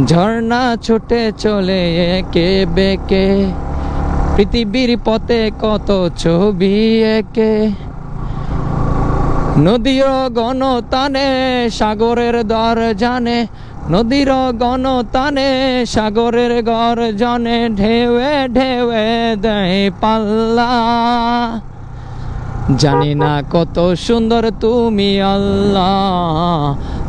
ঝর্ণা ছুটে চলে একে বেকে, পৃথিবীর পথে কত ছবি একে। নদীর গণতানে সাগরের দর জানে, নদীর গণতানে সাগরের গর জানে, ঢেউয়ে ঢেউয়ে দেয় পাল্লা। জানি না কত সুন্দর তুমি আল্লাহ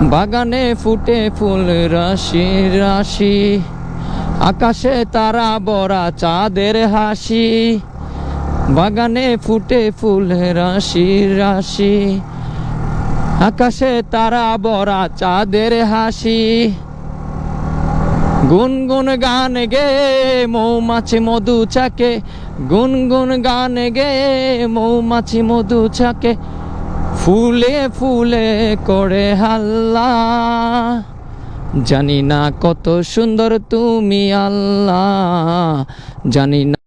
বাগানে ফুটে ফুল রাশি রাশি। আকাশে তারা বড়া চাঁদের হাসি। বাগানে ফুটে ফুল রাশি রাশি। আকাশে তারা বড়া চাঁদের হাসি। গুনগুন গান গে, মৌমাছি মধু চাকে গুনগুন গান গে, মৌমাছি মধু চাকে ফুলে ফুলে করে হাল্লা। জানি না কত সুন্দর তুমি আল্লাহ জানি না